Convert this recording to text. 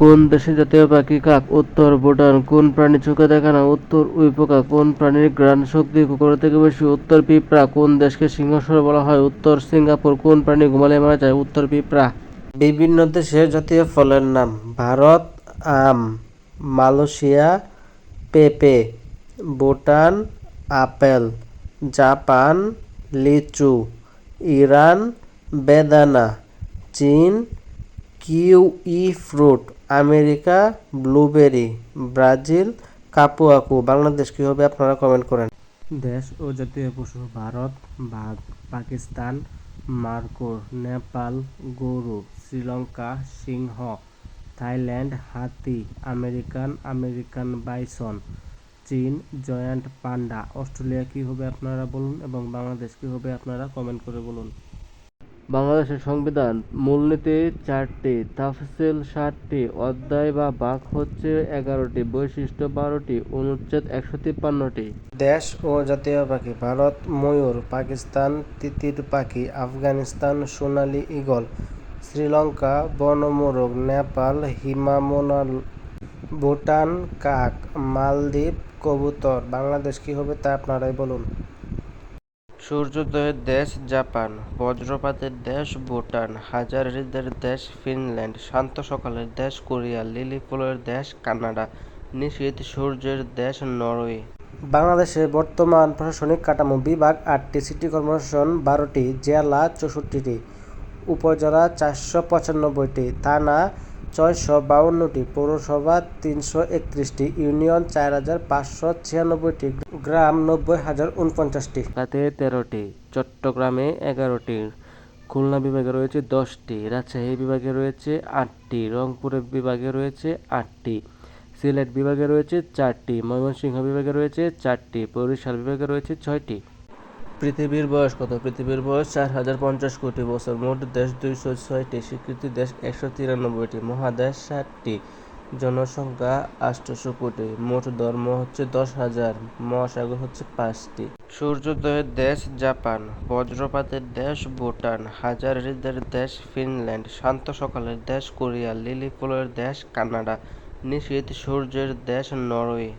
কোন দেশের জাতীয় পাখি কাক উত্তর ভুটান? কোন প্রাণী চোখে দেখে না? উত্তর উইপোকা কোন প্রাণীর ঘ্রাণ শক্তি কুকুরের থেকে বেশি? উত্তর পিঁপড়া। কোন দেশকে সিংহস্বর বলা হয়? উত্তর সিঙ্গাপুর। কোন প্রাণী ঘুমালে মারা যায়? উত্তর পিঁপড়া। বিভিন্ন দেশের জাতীয় ফলের নাম ভারত, আম, মালয়েশিয়া, পেঁপে, ভুটান, আপেল, জাপান, লিচু, ইরান, বেদানা, চীন kiwi fruit, America, blueberry, Brazil, কাপুয়াকু। Bangladesh, কি হবে আপনারা কমেন্ট করেন। দেশ ও জাতীয় পশু, ভারত, বাঘ, পাকিস্তান মার্কোর নেপাল, গরু, শ্রীলঙ্কা, সিংহ, থাইল্যান্ড, হাতি, আমেরিকান আমেরিকান বাইসন, চীন, জয়ান্ট পান্ডা, অস্ট্রেলিয়া, কি হবে আপনারা বলুন এবং বাংলাদেশ, কি হবে আপনারা কমেন্ট করে বলুন। বাংলাদেশের সংবিধান, মূলনীতি চারটি, তাফসিল সাতটি, অধ্যায় বা ভাগ হচ্ছে এগারোটি, বৈশিষ্ট্য বারোটি, অনুচ্ছেদ একশো তিপ্পান্নটি। দেশ ও জাতীয় পাখি, ভারত, ময়ূর, পাকিস্তান, তিতির পাখি, আফগানিস্তান, সোনালী ঈগল, শ্রীলঙ্কা, বনমোরগ, নেপাল হিমামোনাল ভুটান, কাক, মালদ্বীপ, কবুতর, বাংলাদেশ কি হবে তা আপনারাই বলুন। সূর্যোদয়ের দেশ জাপান, বজ্রপাতের দেশ ভুটান হাজার হ্রদের দেশ ফিনল্যান্ড, শান্ত সকালের দেশ কোরিয়া, লিলি ফুলের দেশ কানাডা, নিশীথ সূর্যের দেশ নরওয়ে। বাংলাদেশের বর্তমান প্রশাসনিক কাঠামো বিভাগ আটটি, সিটি কর্পোরেশন বারোটি, জেলা চৌষট্টিটি, উপজেলা চারশো পঁচানব্বইটি, থানা ছয়শো বাউন্নটি পৌরসভা, তিনশো একত্রিশটি ইউনিয়ন, চার হাজার পাঁচশো ছিয়ানব্বইটি গ্রাম, নব্বই হাজার উনপঞ্চাশটি। তাতে তেরোটি, চট্টগ্রামে এগারোটি, খুলনা বিভাগে রয়েছে দশটি, রাজশাহী বিভাগে রয়েছে আটটি, রংপুর বিভাগে রয়েছে আটটি, সিলেট বিভাগে রয়েছে চারটি, ময়মনসিংহ বিভাগে রয়েছে চারটি, বরিশাল বিভাগে রয়েছে ছয়টি। পৃথিবীর বয়স কত? পৃথিবীর বয়স চার হাজার পঞ্চাশ কোটি বছর। মোট দেশ দুইশো ছয়টি, স্বীকৃতি দেশ একশো তিরানব্বইটি, মহাদেশ ষাটটি, জনসংখ্যা আটশোশো কোটি। মোট ধর্ম হচ্ছে দশ হাজার, মহাসাগর হচ্ছে পাঁচটি। সূর্যোদয়ের দেশ জাপান, বজ্রপাতের দেশ ভুটান হাজার হ্রদের দেশ ফিনল্যান্ড, শান্ত সকালের দেশ কোরিয়া, লিলি ফুলের দেশ কানাডা নিশীথ সূর্যের দেশ নরওয়ে।